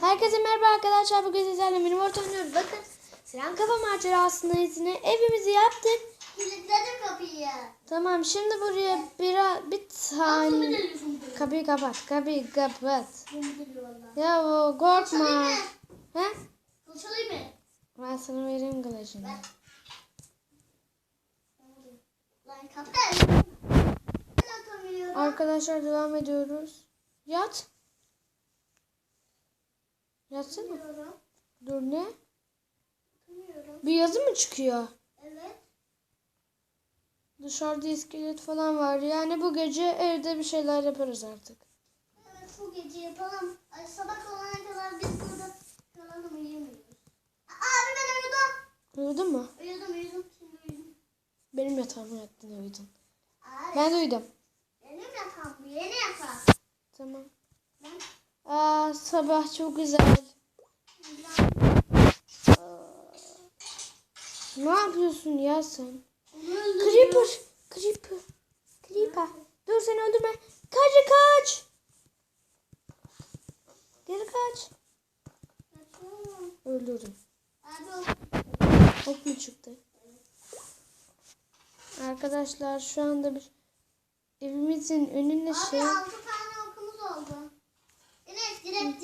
Herkese merhaba arkadaşlar. Bugün sizlerle benim oynuyoruz. Bakın Siren Kafa macerasının izine evimizi yaptık. Kilitledim kapıyı. Tamam şimdi buraya bir, bir tane... Kapıyı kapat. Kapıyı kapat. Ya o korkma. He? Kılıç alayım mı? Ben sana vereyim kılıcını. Ben. Arkadaşlar devam ediyoruz. Yat. Yatsana. Atamıyorum. Dur ne? Atamıyorum. Bir yazı mı çıkıyor? Evet. Dışarıda iskelet falan var. Yani bu gece evde bir şeyler yaparız artık. Evet bu gece yapalım. Ay, sabah olana kadar biz burada kalalım uyuyamıyoruz. Abi ben uyudum. Uyudun mu? Uyudum uyudum. Şimdi uyudum. Benim yatağıma yattın uyudun. Abi Ben de uyudum. benim yatağım bu yeni yatağım. Tamam. Ben Aa sabah çok güzel. Ne yapıyorsun ya sen? Creeper. Creeper. Creeper. Dur seni öldürme. Kaç kaç. Geri kaç. Öldürdüm. Ok mu çıktı? Arkadaşlar şu anda bir evimizin önüne şey...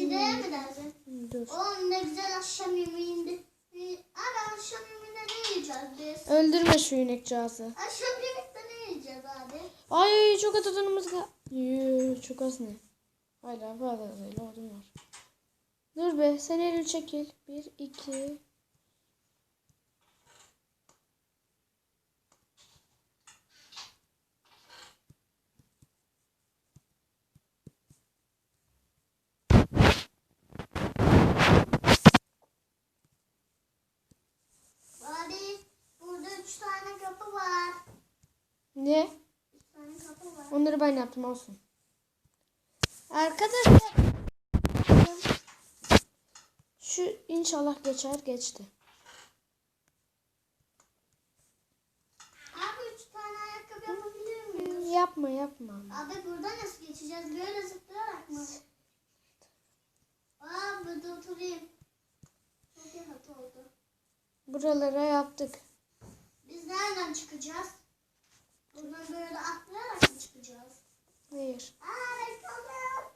gidelim mi dersin? Dur. Oğlum ne güzel akşam yemeğinde. Abi akşam yemeğinde ne yiyeceğiz biz? Öldürme şu inekcağızı. Akşam yemekte ne yiyeceğiz abi? Ay çok az odunumuz. Yoo, çok az ne? Hala fazlasıyla odun var. Dur be sen Eylül çekil. Bir, iki. Abi burada üç tane kapı var. Var. Onları ben yaptım olsun. Arkadaşlar. Şu inşallah geçer geçti. Abi üç tane ayakkabı yapabilir miyiz? Yapma yapma. Abi buradan nasıl geçeceğiz? Böyle zıplayarak mı? Aa burada oturayım. Çok rahat oldu. Buralara yaptık. Biz nereden çıkacağız? Buradan böyle atlayarak mı çıkacağız? Hayır. Aa reklamım.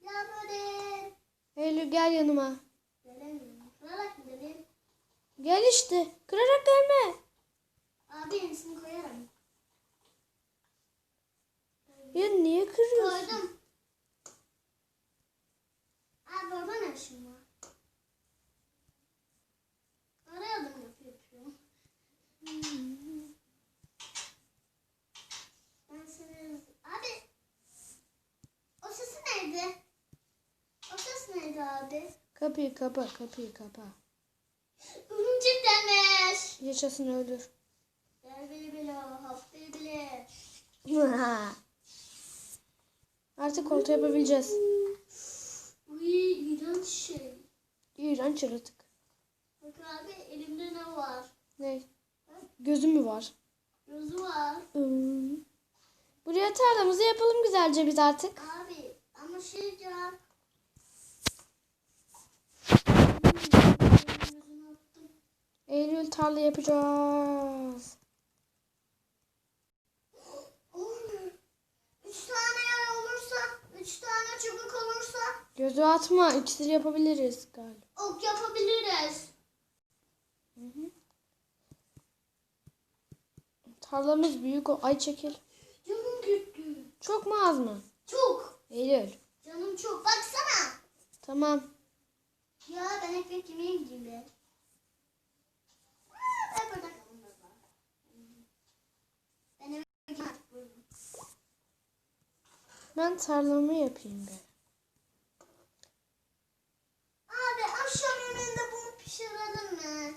Ya böyle. Eylül gel yanıma. Gelemiyorum. Kırarak mı geleyim? Gel işte. Kırarak gelme. Abi yenisini koyarım. Ya niye kırıyorsun? Koydum. Abi orada ne işin var? Arıyordum yapıyor yapıyorum. Ben seni... Abi! O sesi neydi? O ses neydi abi? Kapıyı kapa, kapıyı kapa. Örümcek demiş. Yaşasın öldür. Gel bili. Artık orta yapabileceğiz. Uy iğrenç şey. İğrenç yaratık. Bak abi elimde ne var? Ne? Gözü mü var? Gözü var. Hmm. Buraya tarlamızı yapalım güzelce biz artık. Abi ama şey ya. Eylül tarla yapacağız. Üç tane yay olursa, üç tane çubuk olursa Gözü atma. İkisini yapabiliriz galiba. ok yapabiliriz. Tarlamız büyük. o- Ay çekil. Canım gitti. Çok mu az mı? Çok. Eylül. Canım çok. Baksana. Tamam. Ya ben ekmek yemeye gideyim. Aa, Ben burada kalayım baba. Ben eve gideyim artık burada. Ben tarlamı yapayım be. Abi akşam yemeğinde bunu pişirelim mi?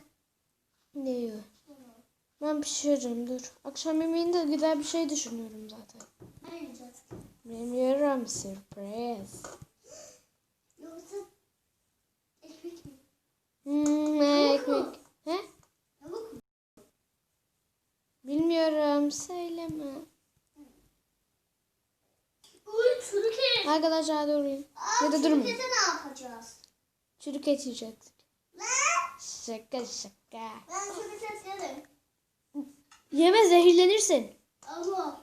Neyi? Ben pişiririm dur. Akşam yemeğinde güzel bir şey düşünüyorum zaten. Ne yiyeceğiz? Bilmiyorum sürpriz. Yoksa ekmek mi? Hmm, ne Tavuk mu? ekmek? He? Tavuk mu? Bilmiyorum söyleme. Uy çürük et. Arkadaşlar. Aa, Ya da şirkete durmayın. ne yapacağız? Çürük yiyecektik. Şaka şaka. Ben şirket yerim. Yeme zehirlenirsin. Ama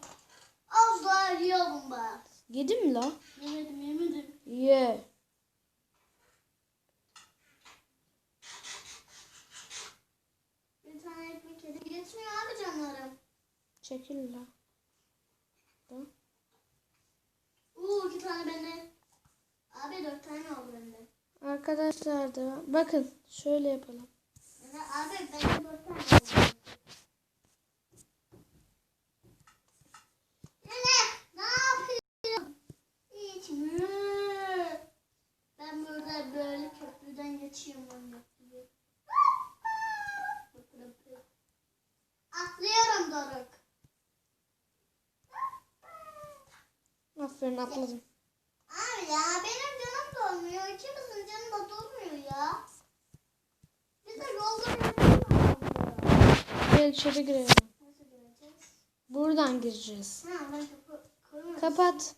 az daha yiyorum ben. Yedin mi la? Yemedim yemedim. Ye. Bir tane ekmek yedim. Yetmiyor abi canlarım. Çekil la. Da. Tane bende. Abi dört tane oldu bende. Arkadaşlar da bakın şöyle yapalım. Yani abi bende dört tane oldu. Aferin atladım. Ya benim canım dolmuyor. İkimizin canı da dolmuyor ya. Biz de yolda Gel içeri girelim. Nasıl göreceğiz? Buradan gireceğiz. Ha ben kapı koymadım. Kapat.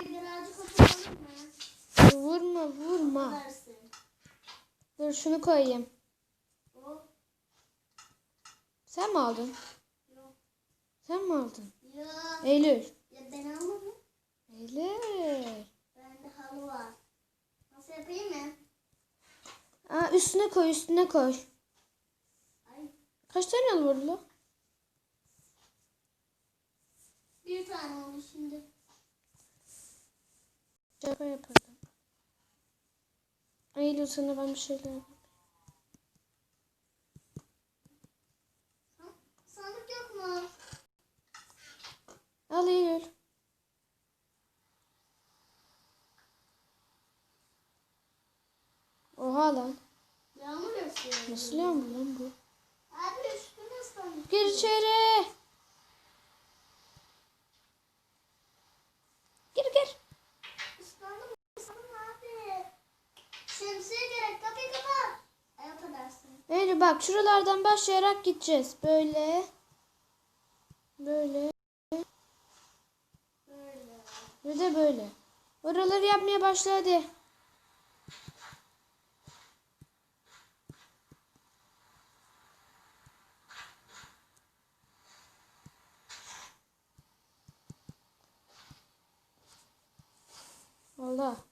Birazcık oturalım mı? Vurma vurma. Dur şunu koyayım. O Sen mi aldın? yok. Sen mi aldın? Ya. Eylül. Eylül. Bende halı var. Nasıl yapayım mı? Aa, üstüne koy üstüne koy. Ay Kaç tane halı var la? bir tane oldu şimdi. Şaka yapardım. Eylül sana ben bir şeyler yapayım. Sandık yok mu? Al Eylül. Oha lan. Yağmur yağıyor. Nasıl yağmur lan bu? Abi üstüne sandık. Gir içeri. Gir gir. Islandım ıslandım abi. Şemsiye gerek kapıyı kapat. Ay affedersin. Eylül bak şuralardan başlayarak gideceğiz. Böyle. Böyle. Böyle. Ve de böyle. Oraları yapmaya başla hadi. Allah.